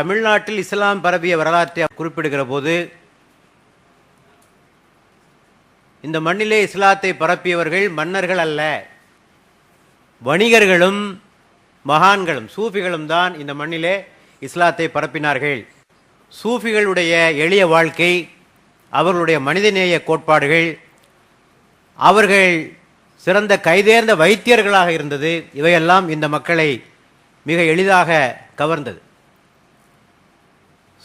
தமிழ்நாட்டில் இஸ்லாம் பரவிய வரலாற்றை குறிப்பிடுகிற போது இந்த மண்ணிலே இஸ்லாத்தை பரப்பியவர்கள் மன்னர்கள் அல்ல. வணிகர்களும் மகான்களும் சூஃபிகளும் தான் இந்த மண்ணிலே இஸ்லாத்தை பரப்பினார்கள். சூஃபிகளுடைய எளிய வாழ்க்கை அவர்களுடைய மனிதநேய கோட்பாடுகள் அவர்கள் சிறந்த கைதேர்ந்த வைத்தியர்களாக இருந்தது இவையெல்லாம் இந்த மக்களை மிக எளிதாக கவர்ந்தது.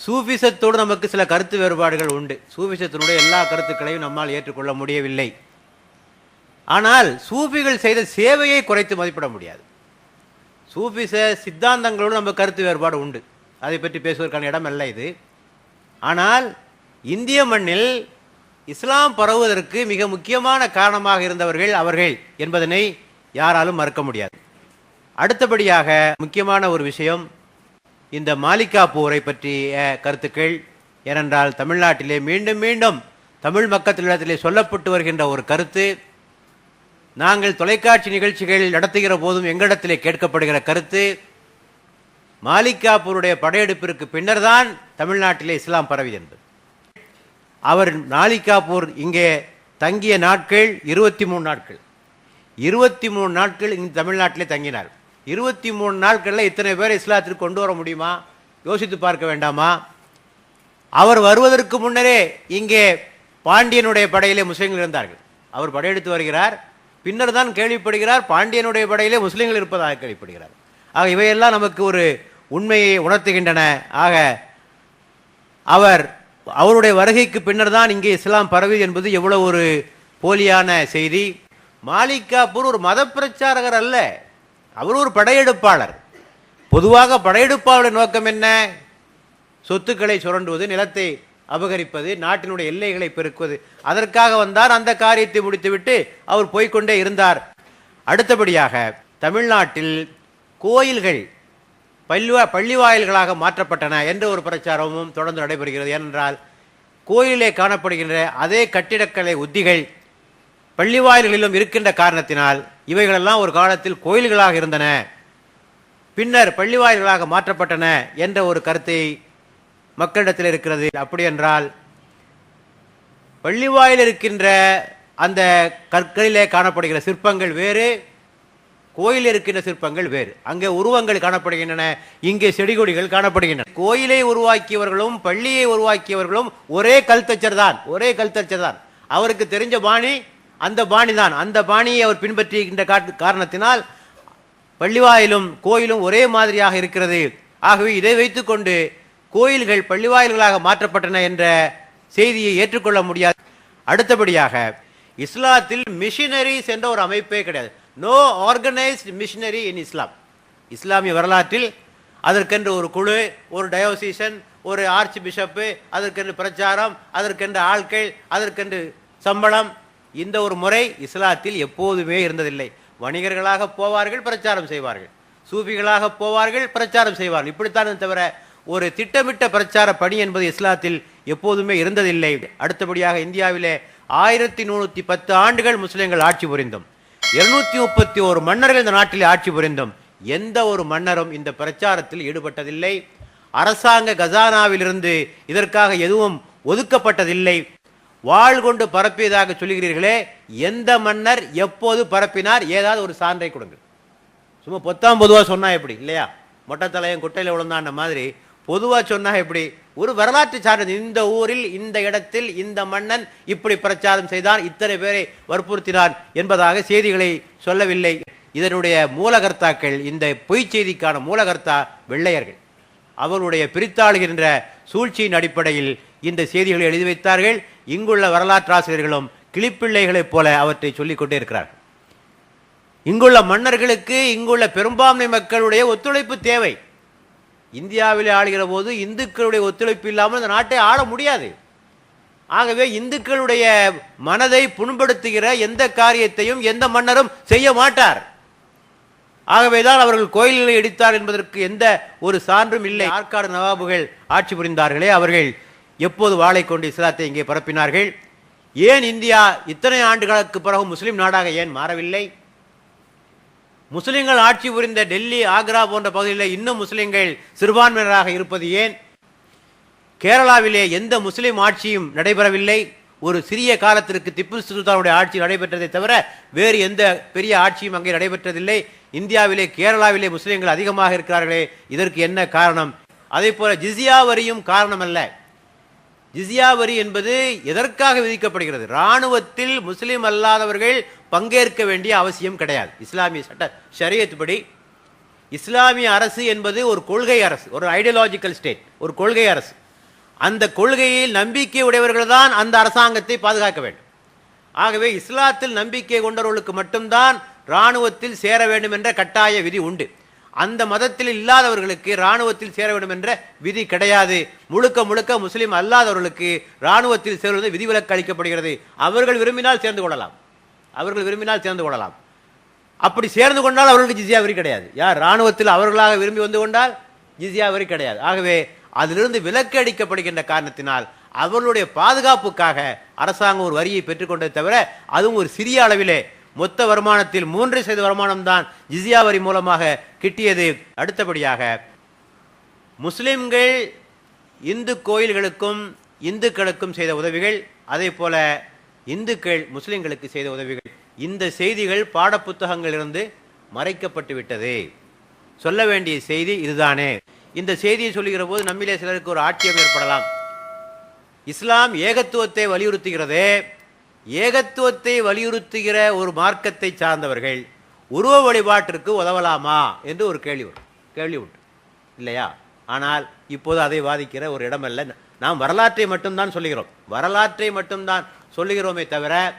சூஃபிசத்தோடு நமக்கு சில கருத்து வேறுபாடுகள் உண்டு. சூஃபிசத்தினுடைய எல்லா கருத்துக்களையும் நம்மால் ஏற்றுக்கொள்ள முடியவில்லை. ஆனால் சூஃபிகள் செய்த சேவையை குறைத்து மதிப்பிட முடியாது. சூஃபிச சித்தாந்தங்களோடு நம்ம கருத்து வேறுபாடு உண்டு. அதை பற்றி பேசுவதற்கான இடம் அல்ல இது. ஆனால் இந்திய மண்ணில் இஸ்லாம் பரவுவதற்கு மிக முக்கியமான காரணமாக இருந்தவர்கள் அவர்கள் என்பதனை யாராலும் மறுக்க முடியாது. அடுத்தபடியாக முக்கியமான ஒரு விஷயம் இந்த மாலிகா போரை பற்றிய கருத்துக்கள் ஏனென்றால் தமிழ்நாட்டிலே மீண்டும் மீண்டும் தமிழ் மக்களிடத்திலே சொல்லப்பட்டு வருகின்ற ஒரு கருத்து. நாங்கள் தொலைக்காட்சி நிகழ்ச்சிகளில் நடத்துகிற போதும் எங்களிடத்திலே கேட்கப்படுகிற கருத்து. மாலிகாபூருடைய படையெடுப்பிற்கு பின்னர்தான் தமிழ்நாட்டிலே இஸ்லாம் பரவியது என்பது. அவர் மாலிகாபூர் இங்கே தங்கிய நாட்கள் இருபத்தி மூணு நாட்கள். இருபத்தி மூணு நாட்கள் இங்கு தமிழ்நாட்டிலே தங்கினார். இருபத்தி மூணு நாட்களில் இத்தனை பேர் இஸ்லாத்திற்கு கொண்டு வர முடியுமா? யோசித்து பார்க்க வேண்டாமா? அவர் வருவதற்கு முன்னரே இங்கே பாண்டியனுடைய படையிலே முஸ்லீம்கள் இருந்தார்கள். அவர் படையெடுத்து வருகிறார். பின்னர் தான் கேள்விப்படுகிறார் பாண்டியனுடைய படையிலே முஸ்லீம்கள் இருப்பதாக கேள்விப்படுகிறார். ஆக இவையெல்லாம் நமக்கு ஒரு உண்மையை உணர்த்துகின்றன. ஆக அவர் அவருடைய வருகைக்கு பின்னர் தான் இங்கே இஸ்லாம் பரவி என்பது எவ்வளவு ஒரு போலியான செய்தி. மாலிகாபூர் ஒரு மத பிரச்சாரகர் அல்ல. அவர் ஒரு படையெடுப்பாளர். பொதுவாக படையெடுப்பாளர் நோக்கம் என்ன? சொத்துக்களை சுரண்டுவது நிலத்தை அபகரிப்பது நாட்டினுடைய எல்லைகளை பெருக்குவது. அதற்காக வந்தார் அந்த காரியத்தை முடித்துவிட்டு அவர் போய்க்கொண்டே இருந்தார். அடுத்தபடியாக தமிழ்நாட்டில் கோயில்கள் பள்ளிவா பள்ளி வாயில்களாக மாற்றப்பட்டன என்ற ஒரு பிரச்சாரமும் தொடர்ந்து நடைபெறுகிறது. ஏனென்றால் கோயிலே காணப்படுகின்ற அதே கட்டிடக்கலை உத்திகள் பள்ளி வாயில்களிலும் இருக்கின்ற காரணத்தினால் இவைகளெல்லாம் ஒரு காலத்தில் கோயில்களாக இருந்தன. பின்னர் பள்ளிவாயில்களாக மாற்றப்பட்டன என்ற ஒரு கருத்தை மக்களிடத்தில் இருக்கிறது. அப்படி என்றால் பள்ளிவாயில் இருக்கின்ற அந்த கற்களிலே காணப்படுகிற சிற்பங்கள் வேறு கோயில் இருக்கின்ற சிற்பங்கள் வேறு. அங்கே உருவங்கள் காணப்படுகின்றன இங்கே செடி கொடிகள் காணப்படுகின்றன. கோயிலை உருவாக்கியவர்களும் பள்ளியை உருவாக்கியவர்களும் ஒரே கல்தச்சர் தான் ஒரே கல்தச்சர் தான். அவருக்கு தெரிஞ்ச பாணி அந்த பாணி தான். அந்த பாணியை அவர் பின்பற்றுகின்ற காரணத்தினால் பள்ளிவாயிலும் கோயிலும் ஒரே மாதிரியாக இருக்கிறது. ஆகவே இதை வைத்துக்கொண்டு கோயில்கள் பள்ளிவாயில்களாக மாற்றப்பட்டன என்ற செய்தியை ஏற்றுக்கொள்ள முடியாது. அடுத்தபடியாக இஸ்லாத்தில் மிஷினரிஸ் என்ற ஒரு அமைப்பே கிடையாது. No organised machinery in Islam இஸ்லாமிய வரலாற்றில் அதற்கென்று ஒரு குழு ஒரு டயோசிஷன் ஒரு ஆர்ச் பிஷப்பு அதற்கென்று பிரச்சாரம் அதற்கென்று ஆட்கள் அதற்கென்று சம்பளம் இந்த ஒரு முறை இஸ்லாத்தில் எப்போதுமே இருந்ததில்லை. வணிகர்களாக போவார்கள் பிரச்சாரம் செய்வார்கள். சூஃபிகளாக போவார்கள் பிரச்சாரம் செய்வார்கள். இப்படித்தான் தவிர ஒரு திட்டமிட்ட பிரச்சார பணி என்பது இஸ்லாத்தில் எப்போதுமே இருந்ததில்லை. அடுத்தபடியாக இந்தியாவிலே ஆயிரத்தி நூற்றி பத்து ஆண்டுகள் முஸ்லிம்கள் ஆட்சி புரிந்தோம். இருநூத்தி முப்பத்தி ஒரு மன்னர்கள் இந்த நாட்டில் ஆட்சி புரிந்தோம். எந்த ஒரு மன்னரும் இந்த பிரச்சாரத்தில் ஈடுபட்டதில்லை. அரசாங்க கஜானாவிலிருந்து இதற்காக எதுவும் ஒதுக்கப்பட்டதில்லை. வாழ் கொண்டு பரப்பியதாக சொல்லுகிறீர்களே எந்த மன்னர் எப்போது பரப்பினார்? ஏதாவது ஒரு சான்றை கொடுங்க சும்மா பொத்தாம் பொதுவாக சொன்னா எப்படி? இல்லையா? மொட்டை தலையன் குட்டையில் விழுந்தான்ற மாதிரி பொதுவாக சொன்னா எப்படி? ஒரு வரலாற்று சான்று. இந்த ஊரில் இந்த இடத்தில் இந்த மன்னன் இப்படி பிரச்சாரம் செய்தான் இத்தனை பேரை வற்புறுத்தினான் என்பதாக செய்திகளை சொல்லவில்லை. இதனுடைய மூலகர்த்தாக்கள் இந்த பொய் செய்திக்கான மூலகர்த்தா வெள்ளையர்கள். அவர்களுடைய பிரித்தாளுகின்ற சூழ்ச்சியின் அடிப்படையில் இந்த செய்திகளை எழுதி வைத்தார்கள். இங்குள்ள வரலாற்றாசிரியர்களும் கிளிப்பிள்ளைகளைப் போல அவற்றை சொல்லிக் கொண்டே இருக்கிறார்கள். இங்குள்ள மன்னர்களுக்கு இங்குள்ள பெரும்பான்மை மக்களுடைய ஒத்துழைப்பு தேவை. இந்தியாவில் ஆளுகிற போது இந்துக்களுடைய ஒத்துழைப்பு இல்லாமல் இந்த நாட்டை ஆள முடியாது. ஆகவே இந்துக்களுடைய மனதை புண்படுத்துகிற எந்த காரியத்தையும் எந்த மன்னரும் செய்ய மாட்டார். ஆகவேதான் அவர்கள் கோயில்களை இடித்தார் என்பதற்கு எந்த ஒரு சான்றும் இல்லை. ஆற்காடு நவாபுகள் ஆட்சி புரிந்தார்களே அவர்கள் எப்போது வாளை கொண்டு இஸ்லாத்தை இங்கே பரப்பினார்கள்? ஏன் இந்தியா இத்தனை ஆண்டுகளுக்கு பிறகு முஸ்லீம் நாடாக ஏன் மாறவில்லை? முஸ்லிம்கள் ஆட்சி புரிந்த டெல்லி ஆக்ரா போன்ற பகுதியில் இன்னும் முஸ்லிம்கள் சிறுபான்மையினராக இருப்பது ஏன்? கேரளாவிலே எந்த முஸ்லிம் ஆட்சியும் நடைபெறவில்லை. ஒரு சிறிய காலத்திற்கு திப்பு சுல்தானுடைய ஆட்சி நடைபெற்றதை தவிர வேறு எந்த பெரிய ஆட்சியும் அங்கே நடைபெற்றதில்லை. இந்தியாவிலே கேரளாவிலே முஸ்லிம்கள் அதிகமாக இருக்கிறார்களே இதற்கு என்ன காரணம்? அதே போல ஜிசியா வரியும் காரணம் அல்ல ஜிசியா வரி என்பது எதற்காக விதிக்கப்படுகிறது? இராணுவத்தில் முஸ்லீம் அல்லாதவர்கள் பங்கேற்க வேண்டிய அவசியம் கிடையாது. இஸ்லாமிய சட்ட ஷரியத் படி இஸ்லாமிய அரசு என்பது ஒரு கொள்கை அரசு ஒரு ஐடியாலஜிக்கல் ஸ்டேட் ஒரு கொள்கை அரசு. அந்த கொள்கையில் நம்பிக்கை உடையவர்கள் தான் அந்த அரசாங்கத்தை பாதுகாக்க வேண்டும். ஆகவே இஸ்லாத்தில் நம்பிக்கை கொண்டவர்களுக்கு மட்டும்தான் ராணுவத்தில் சேர வேண்டும் என்ற கட்டாய விதி உண்டு. அந்த மதத்தில் இல்லாதவர்களுக்கு ராணுவத்தில் சேர வேண்டும் என்ற விதி கிடையாது. முழுக்க முழுக்க முஸ்லீம் அல்லாதவர்களுக்கு இராணுவத்தில் சேர்வது விதிவிலக்கு அளிக்கப்படுகிறது. அவர்கள் விரும்பினால் சேர்ந்து கொள்ளலாம். அவர்கள் விரும்பினால் சேர்ந்து கொள்ளலாம். அப்படி சேர்ந்து கொண்டால் அவர்களுக்கு ஜிசியா வரி கிடையாது. யார்? ராணுவத்தில் அவர்களாக விரும்பி வந்து கொண்டால் ஜிசியா வரி கிடையாது. ஆகவே அதிலிருந்து விலக்கு அடிக்கப்படுகின்ற காரணத்தினால் அவர்களுடைய பாதுகாப்புக்காக அரசாங்கம் ஒரு வரியை பெற்றுக்கொண்டதை தவிர அதுவும் ஒரு சிறிய அளவிலே மொத்த வருமானத்தில் மூன்று சதவீத வருமானம் தான் ஜிசியா வரி மூலமாக கிட்டியது. அடுத்தபடியாக முஸ்லிம்கள் இந்து கோயில்களுக்கும் இந்துக்களுக்கும் செய்த உதவிகள் அதே போல இந்துக்கள் முஸ்லிம்களுக்கு செய்த உதவிகள். இந்த செய்திகள் பாடப்புத்தகங்களிலிருந்து மறைக்கப்பட்டு விட்டது. சொல்ல வேண்டிய செய்தி இதுதானே. இந்த செய்தியை சொல்லுகிற போது நம்மிலே சிலருக்கு ஒரு ஆட்சியம் ஏற்படலாம். இஸ்லாம் ஏகத்துவத்தை வலியுறுத்துகிறதே. ஏகத்துவத்தை வலியுறுத்துகிற ஒரு மார்க்கத்தை சார்ந்தவர்கள் உருவ வழிபாட்டிற்கு உதவலாமா என்று ஒரு கேள்வி வரும். கேள்வி உண்டு. இல்லையா? ஆனால் இப்போது அதை வாதிக்கிற ஒரு இடமல்ல. நாம் வரலாற்றை மட்டும்தான் சொல்லுகிறோம். வரலாற்றை மட்டும்தான் சொல்லுகிறோமே தவிர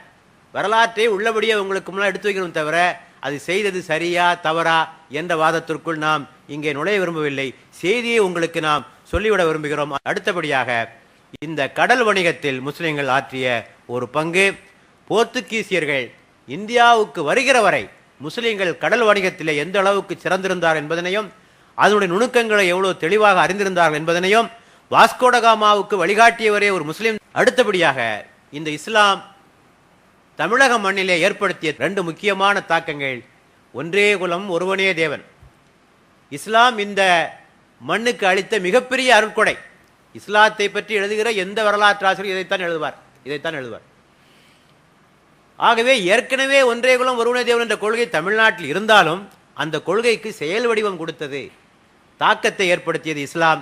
வரலாற்றை உள்ளபடியே உங்களுக்கு முன்னால் எடுத்து வைக்கிறோம் தவிர அது செய்தது சரியா தவறா என்ற வாதத்திற்குள் நாம் இங்கே நுழைய விரும்பவில்லை. செய்தியை உங்களுக்கு நாம் சொல்லிவிட விரும்புகிறோம். அடுத்தபடியாக இந்த கடல் வணிகத்தில் முஸ்லிம்கள் ஆற்றிய ஒரு பங்கு போர்த்துகீசியர்கள் இந்தியாவுக்கு வருகிற வரை முஸ்லீம்கள் கடல் வணிகத்திலே எந்த அளவுக்கு சிறந்திருந்தார் என்பதனையும் அதனுடைய நுணுக்கங்களை எவ்வளவு தெளிவாக அறிந்திருந்தார்கள் என்பதனையும் வாஸ்கோடகாமாவுக்கு வழிகாட்டியவரே ஒரு முஸ்லீம். அடுத்தபடியாக இந்த இஸ்லாம் தமிழக மண்ணிலே ஏற்படுத்திய ரெண்டு முக்கியமான தாக்கங்கள். ஒன்றே குலம் ஒருவனே தேவன். இஸ்லாம் இந்த மண்ணுக்கு அளித்த மிகப்பெரிய அருட்கொடை இஸ்லாத்தை பற்றி எழுதுகிற எந்த வரலாற்று ஆசிரியர் இதைத்தான் எழுதுவார். இதைத்தான் எழுதுவார். ஆகவே ஏற்கனவே ஒன்றே குலம் ஒருவனே தேவன் என்ற கொள்கை தமிழ்நாட்டில் இருந்தாலும் அந்த கொள்கைக்கு செயல் வடிவம் கொடுத்தது தாக்கத்தை ஏற்படுத்தியது இஸ்லாம்.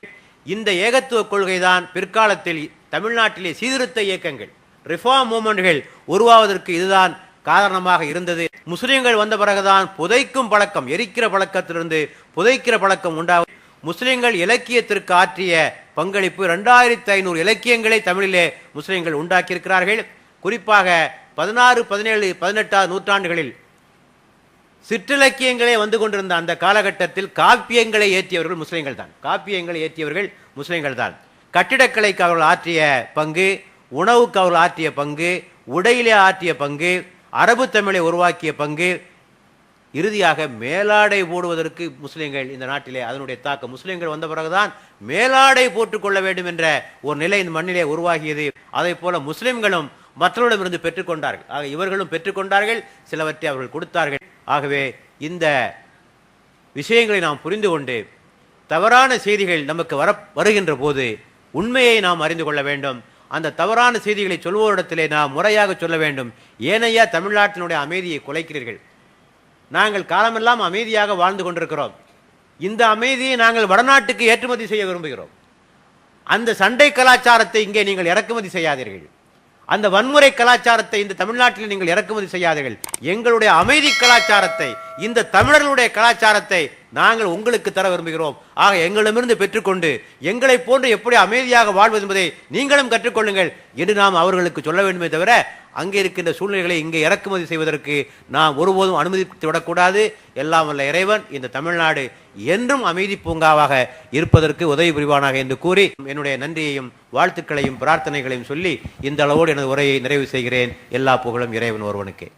இந்த ஏகத்துவ கொள்கைதான் பிற்காலத்தில் தமிழ்நாட்டிலே சீர்திருத்த இயக்கங்கள் ரிஃபார்ம் மூமெண்ட்கள் உருவாவதற்கு இதுதான் காரணமாக இருந்தது. முஸ்லீம்கள் வந்த பிறகுதான் புதைக்கும் பழக்கம் எரிக்கிற பழக்கத்திலிருந்து புதைக்கிற பழக்கம் உண்டாகும். முஸ்லீம்கள் இலக்கியத்திற்கு ஆற்றிய பங்களிப்பு ரெண்டாயிரத்தி ஐநூறு இலக்கியங்களை தமிழிலே முஸ்லிம்கள் உண்டாக்கியிருக்கிறார்கள். குறிப்பாக பதினாறு பதினேழு பதினெட்டாம் நூற்றாண்டுகளில் சிற்றிலக்கியங்களே வந்து கொண்டிருந்த அந்த காலகட்டத்தில் காப்பியங்களை ஏற்றியவர்கள் முஸ்லிம்கள் தான். காப்பியங்களை ஏற்றியவர்கள் முஸ்லிம்கள் தான். கட்டிடக்கலைக்கு அவர்கள் ஆற்றிய பங்கு உணவுக்கு அவர்கள் ஆற்றிய பங்கு உடையிலே ஆற்றிய பங்கு அரபு தமிழை உருவாக்கிய பங்கு இறுதியாக மேலாடை போடுவதற்கு முஸ்லீம்கள் இந்த நாட்டிலே அதனுடைய தாக்கம். முஸ்லீம்கள் வந்த பிறகுதான் மேலாடை போட்டுக்கொள்ள வேண்டும் என்ற ஒரு நிலை இந்த மண்ணிலே உருவாகியது. அதை போல முஸ்லிம்களும் மற்றவரிடமிருந்து பெற்றுக்கொண்டார்கள் ஆக இவர்களும் பெற்றுக்கொண்டார்கள் சிலவற்றை அவர்கள் கொடுத்தார்கள். ஆகவே இந்த விஷயங்களை நாம் புரிந்து கொண்டு தவறான செய்திகள் நமக்கு வர வருகின்ற போது உண்மையை நாம் அறிந்து கொள்ள வேண்டும். அந்த தவறான செய்திகளை சொல்வோரிடத்திலே நாம் முறையாக சொல்ல வேண்டும். ஏனையா தமிழ்நாட்டினுடைய அமைதியை குலைக்கிறீர்கள். நாங்கள் காலமெல்லாம் அமைதியாக வாழ்ந்து கொண்டிருக்கிறோம். இந்த அமைதியை நாங்கள் வடநாட்டுக்கு ஏற்றுமதி செய்ய விரும்புகிறோம். அந்த சண்டை கலாச்சாரத்தை இங்கே நீங்கள் இறக்குமதி செய்யாதீர்கள். அந்த வன்முறை கலாச்சாரத்தை இந்த தமிழ்நாட்டில் நீங்கள் இறக்குமதி செய்யாதீர்கள். எங்களுடைய அமைதி கலாச்சாரத்தை இந்த தமிழர்களுடைய கலாச்சாரத்தை நாங்கள் உங்களுக்கு தர விரும்புகிறோம். ஆக எங்களிடமிருந்து பெற்றுக்கொண்டு எங்களை போன்று எப்படி அமைதியாக வாழ்வது என்பதை நீங்களும் கற்றுக்கொள்ளுங்கள் என்று நாம் அவர்களுக்கு சொல்ல வேண்டுமே தவிர அங்கே இருக்கின்ற சூழ்நிலைகளை இங்கே இறக்குமதி செய்வதற்கு நாம் ஒருபோதும் அனுமதித்து விடக்கூடாது. எல்லாம் வல்ல இறைவன் இந்த தமிழ்நாடு என்றும் அமைதி பூங்காவாக இருப்பதற்கு உதவி புரிவானாக என்று கூறி என்னுடைய நன்றியையும் வாழ்த்துக்களையும் பிரார்த்தனைகளையும் சொல்லி இந்த அளவோடு எனது உரையை நிறைவு செய்கிறேன். எல்லா புகழும் இறைவன் ஒருவனுக்கே.